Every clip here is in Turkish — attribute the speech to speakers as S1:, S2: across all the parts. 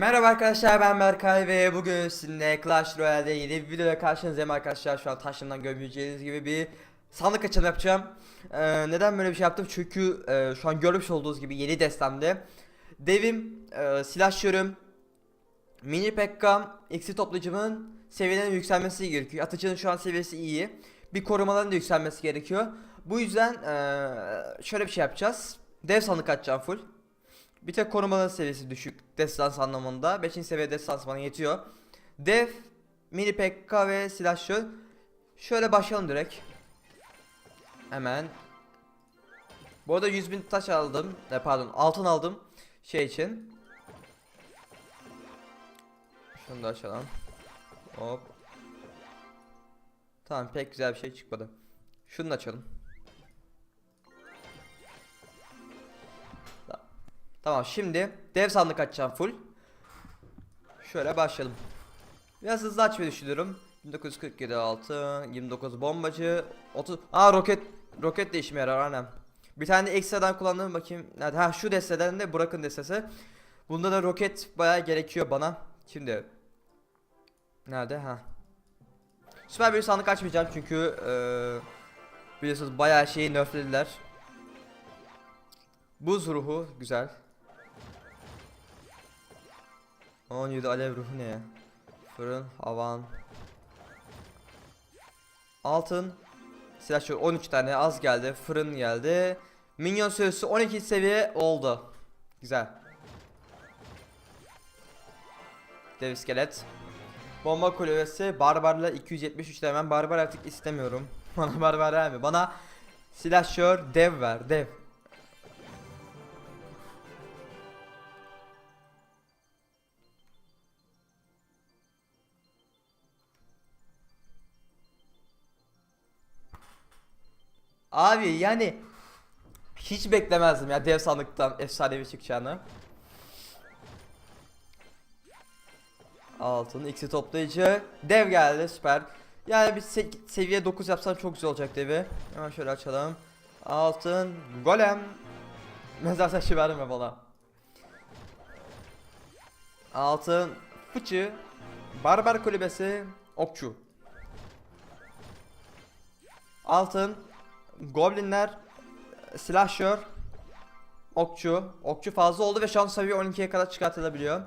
S1: Merhaba arkadaşlar ben Berkay ve bugün sizinle Clash Royale'de yeni bir videoda karşınızdayım arkadaşlar. Şu an taşımdan görebileceğiniz gibi bir sandık açılımı yapacağım. Ee, Neden böyle bir şey yaptım? Çünkü e, şu an görmüş olduğunuz gibi yeni destemde Devim, e, silahşörüm, mini pekkam, eksi toplayıcımın seviyelerinin yükselmesi gerekiyor. Atıcının şu an seviyesi iyi Bir korumaların da yükselmesi gerekiyor. Bu yüzden e, şöyle bir şey yapacağız. Dev sandık açacağım full bir tek korumaların seviyesi düşük destans anlamında. 5. seviye destans bana yetiyor. Dev, mini PK ve silahşör. Şöyle başlayalım direkt. Hemen. Bu arada 100 bin taş aldım. E, pardon altın aldım. Şey için. Şunu da açalım. Hop. Tamam pek güzel bir şey çıkmadı. Şunu da açalım. Tamam şimdi dev sandık açacağım full. Şöyle başlayalım. Biraz hızlı açmayı düşünüyorum. 1947 altın, 29 bombacı, 30 Aa roket roket de işime yarar annem. Bir tane de ekstradan kullandığım bakayım. Nerede? Ha şu desteden de bırakın destesi. Bunda da roket bayağı gerekiyor bana. Şimdi Nerede? Ha. Süper bir sandık açmayacağım çünkü eee biliyorsunuz bayağı şeyi nerflediler. Buz ruhu güzel. 17 alev ruhu ne? Fırın, havan. Altın. Silah şu 13 tane az geldi. Fırın geldi. Minyon süresi 12 seviye oldu. Güzel. Dev iskelet. Bomba kulübesi barbarla 273 hemen barbar artık istemiyorum. Bana barbar verme. Bana silahşör dev ver dev. Abi yani hiç beklemezdim ya dev sandıktan efsanevi çıkacağını. Altın, x'i toplayıcı. Dev geldi süper. Yani bir se- seviye 9 yapsam çok güzel olacak devi. Hemen şöyle açalım. Altın, golem. Mezar taşı verme bana. Altın, fıçı. Barbar kulübesi, okçu. Altın, Goblinler Slasher Okçu. Okçu fazla oldu ve şu an seviye 12'ye kadar çıkartılabiliyor.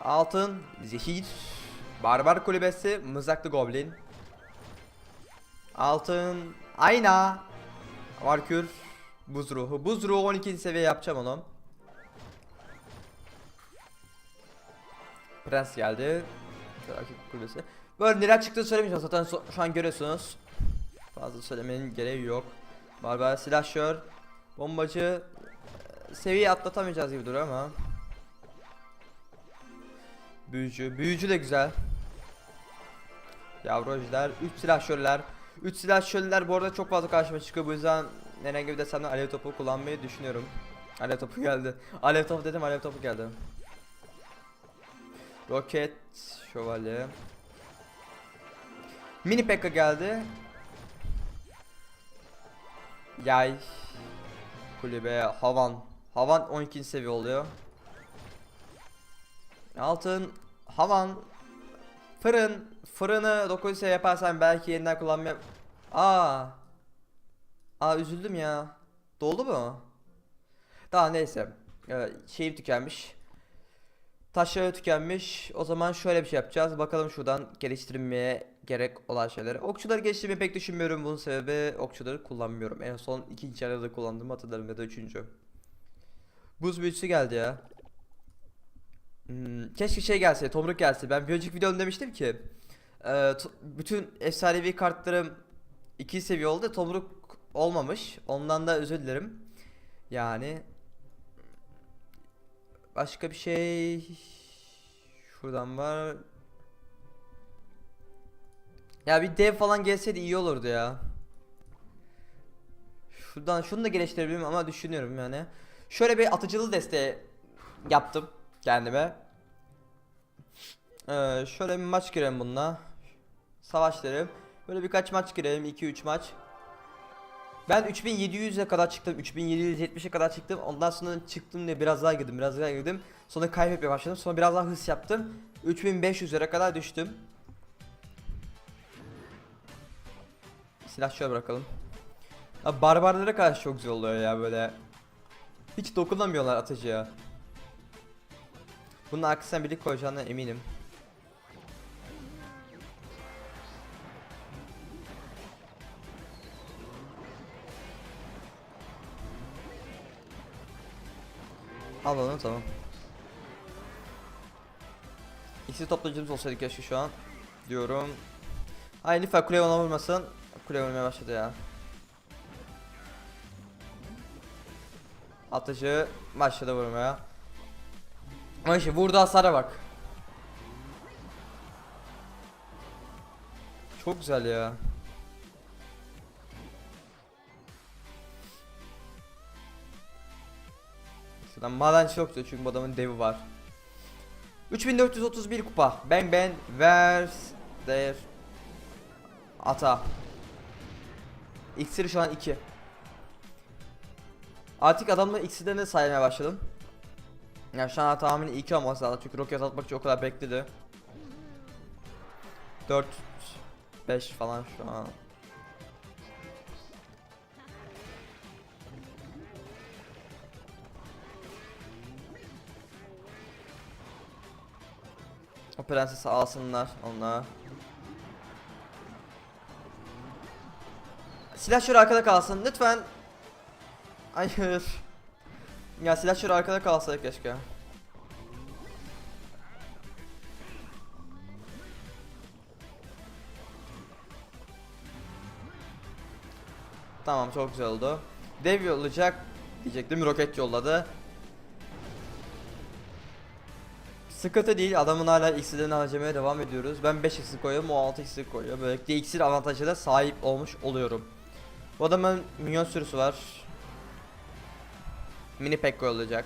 S1: Altın Zehir Barbar kulübesi Mızraklı Goblin. Altın Ayna Varkür Buz ruhu. Buz ruhu 12. seviye yapacağım onu Prens geldi. Kulübesi. Böyle neler çıktığını söylemeyeceğim. Zaten şu an görüyorsunuz Fazla söylemenin gereği yok. Barbar silahşör, bombacı e, seviye atlatamayacağız gibi duruyor ama. Büyücü, büyücü de güzel. Yavru ejder, 3 silahşörler. 3 silahşörler bu arada çok fazla karşıma çıkıyor bu yüzden herhangi bir desemden alev topu kullanmayı düşünüyorum. Alev topu geldi. Alev topu dedim alev topu geldi. Roket, şövalye. Mini Pekka geldi. Yay. Kulübe Havan. Havan 12. seviye oluyor. Altın Havan. Fırın. Fırını 9 seviye yaparsan belki yeniden kullanmaya Aa. Aa üzüldüm ya. Doldu mu? Daha neyse. Ee, Şeyim tükenmiş Taşları tükenmiş. O zaman şöyle bir şey yapacağız. Bakalım şuradan geliştirmeye gerek olan şeyleri. Okçuları geliştirmeyi pek düşünmüyorum. Bunun sebebi okçuları kullanmıyorum. En son ikinci arada kullandığımı hatırlarım ya da üçüncü. Buz büyücüsü geldi ya. Hmm, keşke şey gelse, tomruk gelse. Ben bir önceki videomda demiştim ki e, bütün efsanevi kartlarım iki seviye oldu. Tomruk olmamış. Ondan da özür dilerim. Yani Başka bir şey şuradan var. Ya bir dev falan gelseydi iyi olurdu ya. Şuradan şunu da geliştirebilirim ama düşünüyorum yani. Şöyle bir atıcılı desteği yaptım kendime. Ee, şöyle bir maç girelim bununla. Savaş derim. Böyle birkaç maç girelim 2-3 maç. Ben 3700'e kadar çıktım. 3770'e kadar çıktım. Ondan sonra çıktım diye biraz daha girdim. Biraz daha girdim. Sonra kaybetmeye başladım. Sonra biraz daha hız yaptım. 3500'lere kadar düştüm. Silah şöyle bırakalım. Abi barbarlara karşı çok güzel oluyor ya böyle. Hiç dokunamıyorlar atıcıya. Bunun arkasından birlik koyacağına eminim. Al onu tamam. İkisi toplayıcımız olsaydı keşke şu an. Diyorum. Ay lütfen kuleye ona vurmasın. Kule vurmaya başladı ya. Atıcı başladı vurmaya. Ama işte vurdu hasara bak. Çok güzel ya. Şuradan madenci yoktu çünkü bu adamın devi var. 3431 kupa. Bang bang vers der ata. İksiri şu an 2. Artık adamla iksirini saymaya başladım. Yani şu an tahmini 2 olması lazım çünkü roket atmak için o kadar bekledi. 4 5 falan şu an. O prensesi alsınlar onlar. Silah şöyle arkada kalsın lütfen. Hayır. Ya silah şöyle arkada kalsaydı keşke. Tamam çok güzel oldu. Dev yollayacak diyecektim roket yolladı. Sıkıntı değil adamın hala iksirini harcamaya devam ediyoruz. Ben 5 iksir koyuyorum o 6 iksir koyuyor. Böylelikle iksir avantajına sahip olmuş oluyorum. Bu adamın minyon sürüsü var. Mini pack olacak.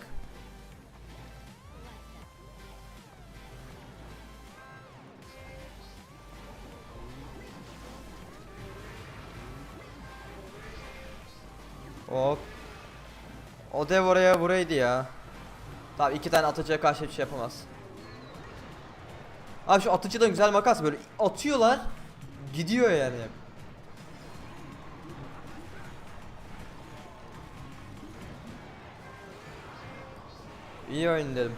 S1: Hop. O dev oraya buraydı ya. Tamam iki tane atıcıya karşı bir şey yapamaz. Abi şu atıcı da güzel makas böyle atıyorlar gidiyor yani. İyi oyun dedim.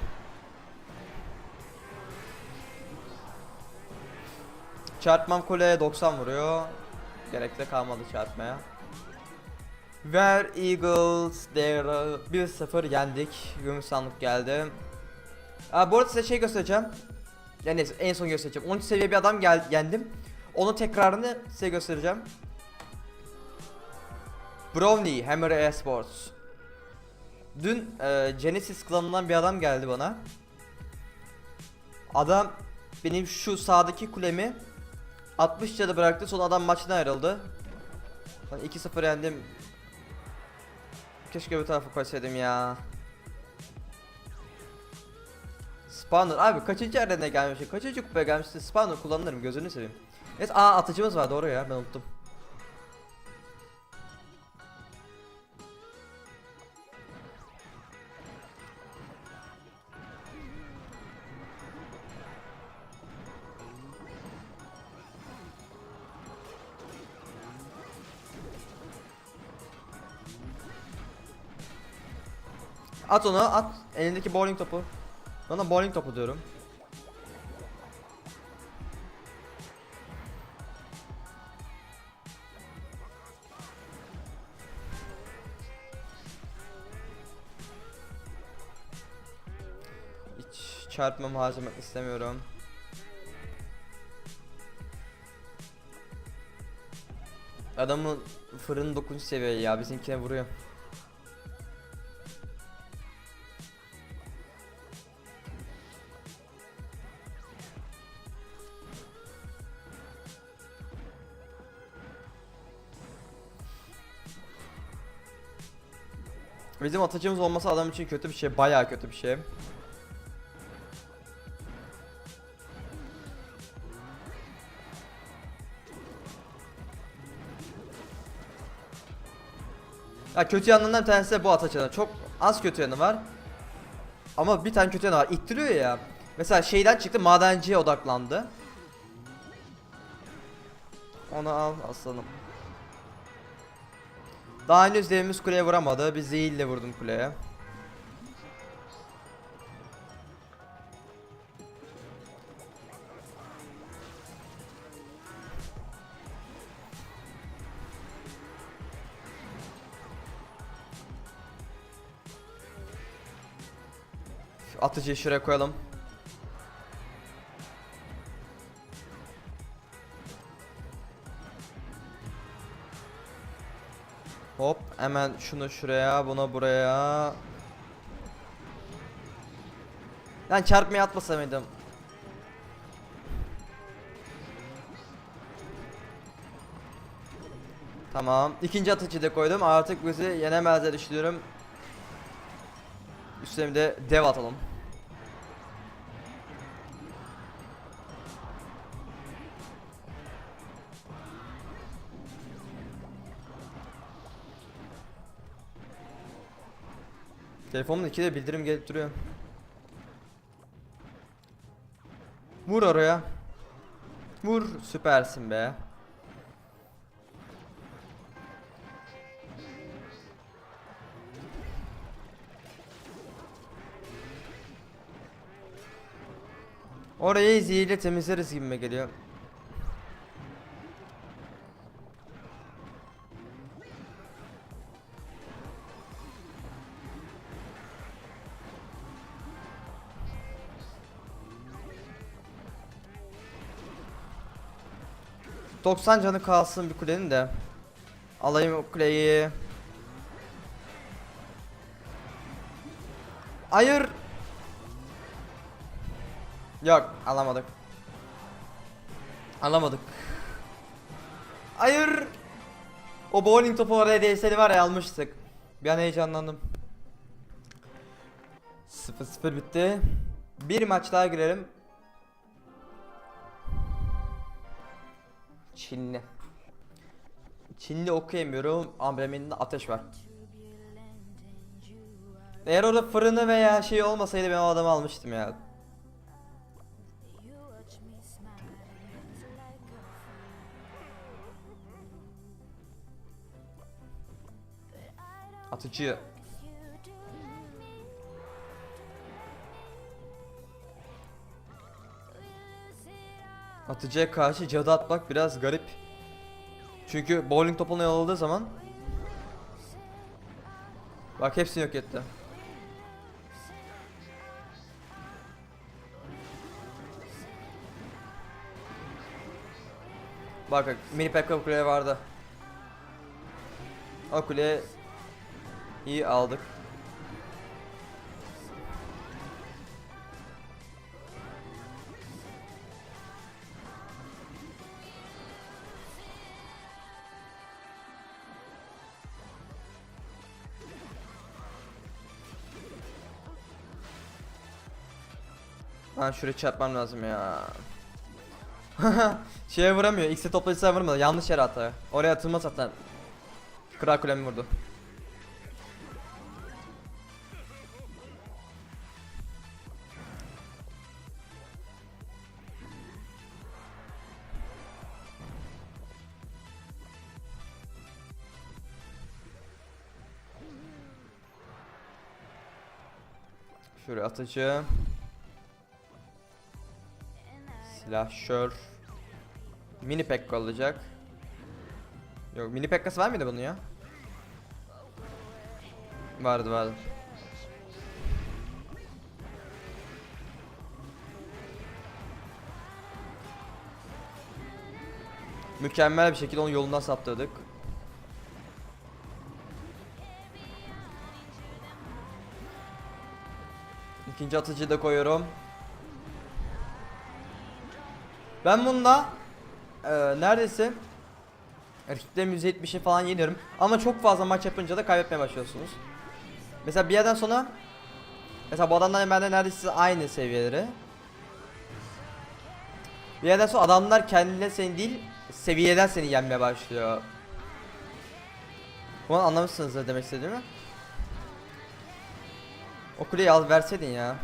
S1: Çarpmam kuleye 90 vuruyor. Gerek de kalmadı çarpmaya. Where Eagles there 1-0 yendik. Gümüş sandık geldi. Aa, bu arada size şey göstereceğim. Yani neyse, en son göstereceğim. 13 seviye bir adam gel yendim. Onun tekrarını size göstereceğim. Brownie Hammer Esports. Dün e, Genesis klanından bir adam geldi bana. Adam benim şu sağdaki kulemi 60 cadı bıraktı. Sonra adam maçtan ayrıldı. Ben 2-0 yendim. Keşke öbür tarafa koysaydım ya. Spawner abi kaçıncı arena gelmişti? Kaçıncı kupaya gelmişti? Spawner kullanırım gözünü seveyim. Evet aa atıcımız var doğru ya ben unuttum. At onu at elindeki bowling topu. Bana bowling topu diyorum. Hiç çarpmamı harcamak istemiyorum. Adamın fırın 9 seviye ya bizimkine vuruyor. Bizim atıcımız olması adam için kötü bir şey, bayağı kötü bir şey. Ha kötü yanlarından bir tanesi de bu Ataçan'ın. Çok az kötü yanı var. Ama bir tane kötü yanı var. İttiriyor ya. Mesela şeyden çıktı madenciye odaklandı. Onu al aslanım. Daha henüz devimiz kuleye vuramadı. Bir zehirle vurdum kuleye. Atıcıyı şuraya koyalım. Hemen şunu şuraya bunu buraya Lan çarpmaya atmasa mıydım? Tamam. ikinci atıcıyı da koydum. Artık bizi yenemezler düşünüyorum. Üstüne de dev atalım. Telefonun ikide bildirim gelip duruyor. Vur oraya. Vur süpersin be. Orayı zehirle temizleriz gibime geliyor. ...90 canı kalsın bir kulenin de... ...alayım o kuleyi... Hayır! Yok alamadık. Alamadık. Hayır. O bowling topu oraya değseydi var ya almıştık. Bir an heyecanlandım. 0-0 bitti. Bir maç daha girelim. Çinli. Çinli okuyamıyorum. Ambleminde ateş var. Eğer orada fırını veya şey olmasaydı ben o adamı almıştım ya. Atıcı. Atıcıya karşı cadı atmak biraz garip. Çünkü bowling topuna yolladığı zaman Bak hepsini yok etti. Bak mini pekka kuleye vardı. O kuleye iyi aldık. Ha şuraya çarpmam lazım ya. Şeye vuramıyor. X'e toplayıcısına vurmadı. Yanlış yere attı. Oraya atılmaz zaten. Kral kulemi vurdu. Şuraya atıcı. Silahşör. Mini pekka olacak. Yok mini pekkası var mıydı bunun ya? Vardı vardı. Mükemmel bir şekilde onu yolundan saptırdık. İkinci atıcıyı da koyuyorum. Ben bunda e, neredeyse rakiplerim %70'i falan yeniyorum. Ama çok fazla maç yapınca da kaybetmeye başlıyorsunuz. Mesela bir yerden sonra Mesela bu adamlar bende neredeyse aynı seviyeleri. Bir yerden sonra adamlar kendine seni değil seviyeden seni yenmeye başlıyor. Bunu anlamışsınız ne demek istediğimi. O kuleyi al verseydin ya.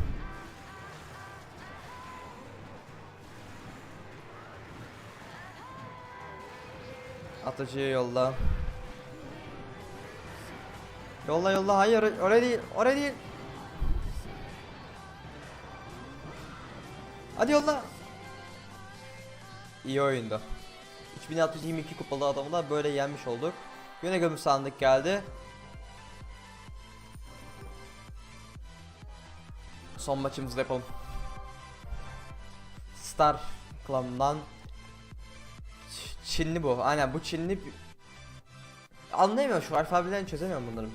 S1: Atıcıyı yolla. Yolla yolla hayır oraya değil oraya değil. Hadi yolla. İyi oyundu. 3622 kupalı adamı da böyle yenmiş olduk. Güne gömü sandık geldi. Son maçımızı yapalım. Star Clan'dan Ç- Çinli bu. Aynen bu Çinli Anlayamıyorum şu alfabelerini çözemiyorum bunların.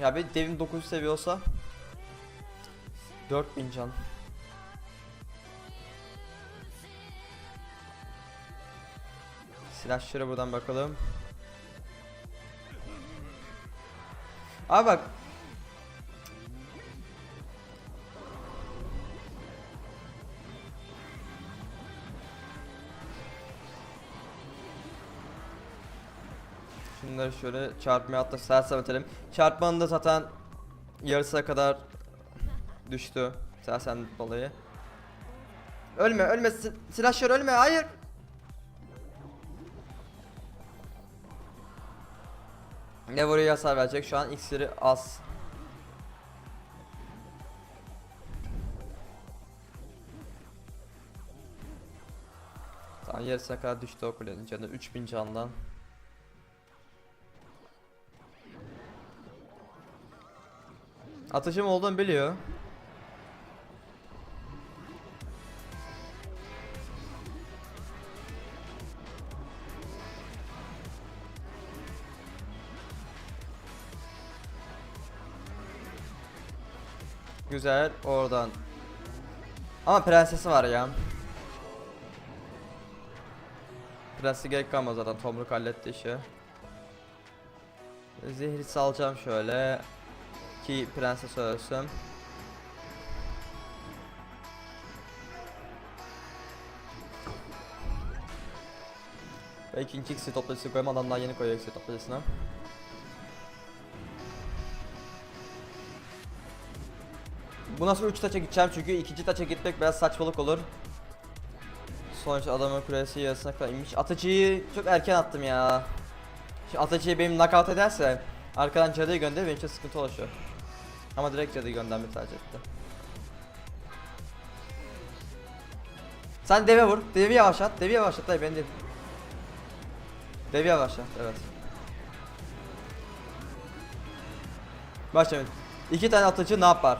S1: Ya bir devim 9 seviyorsa 4000 can. Silahlara buradan bakalım. Abi bak. Şunları şöyle çarpmaya atla sersem edelim. Çarpmanın da zaten yarısına kadar düştü. Sersem dolayı. Ölme ölme sil- silahşör ölme hayır. Ne vuruyor hasar verecek şu an iksiri az. Tamam yarısına kadar düştü o kulenin canı 3000 candan. Atışım olduğunu biliyor. Güzel oradan. Ama prensesi var ya. Prensi gerek kalmaz zaten Tomruk halletti işi. Zehri salacağım şöyle ki prenses ölsün. İkinci ikisi toplayıcısı koymadan daha yeni koyuyor ikisi toplayıcısına. Bu nasıl 3 taça gideceğim çünkü ikinci taça gitmek biraz saçmalık olur. Sonuçta adamın kulesi yarısına kadar inmiş. Atıcıyı çok erken attım ya. Şimdi atıcıyı benim knockout ederse arkadan cadıyı gönder benim için sıkıntı oluşuyor. Ama direkt cadıyı göndermeyi tercih etti. Sen deve vur. Devi yavaşlat. Devi yavaşlat. Dayı ben de. Devi yavaşlat. Evet. Başlayalım. İki tane atıcı ne yapar?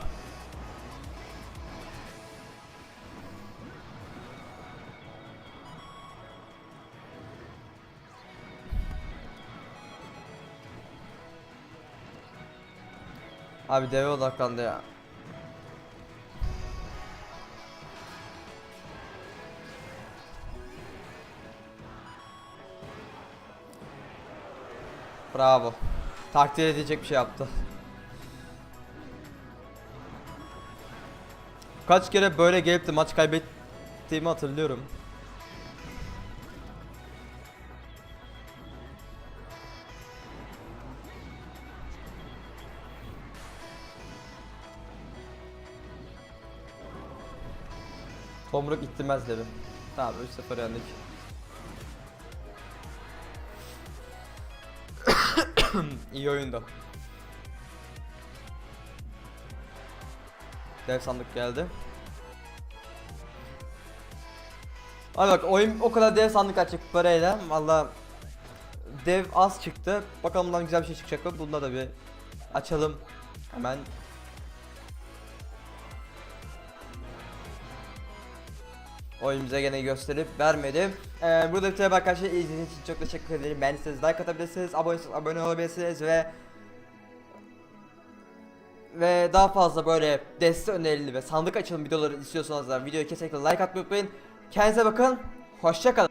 S1: Abi deve odaklandı ya. Bravo. Takdir edecek bir şey yaptı. Kaç kere böyle gelip de maç kaybettiğimi hatırlıyorum. Tomruk ittirmez dedim. Tamam 3-0 yendik. İyi oyundu. Dev sandık geldi. Hadi bak oyun o kadar dev sandık açık parayla valla dev az çıktı. Bakalım bundan güzel bir şey çıkacak mı? Bunda da bir açalım. Hemen Oyun bize gene gösterip vermedi. Ee, burada bir arkadaşlar izlediğiniz için çok teşekkür ederim. Beğendiyseniz like atabilirsiniz, abone, abone olabilirsiniz ve ve daha fazla böyle destek önerili ve sandık açılım videoları istiyorsanız da videoyu kesinlikle like atmayı unutmayın. Kendinize bakın. Hoşçakalın.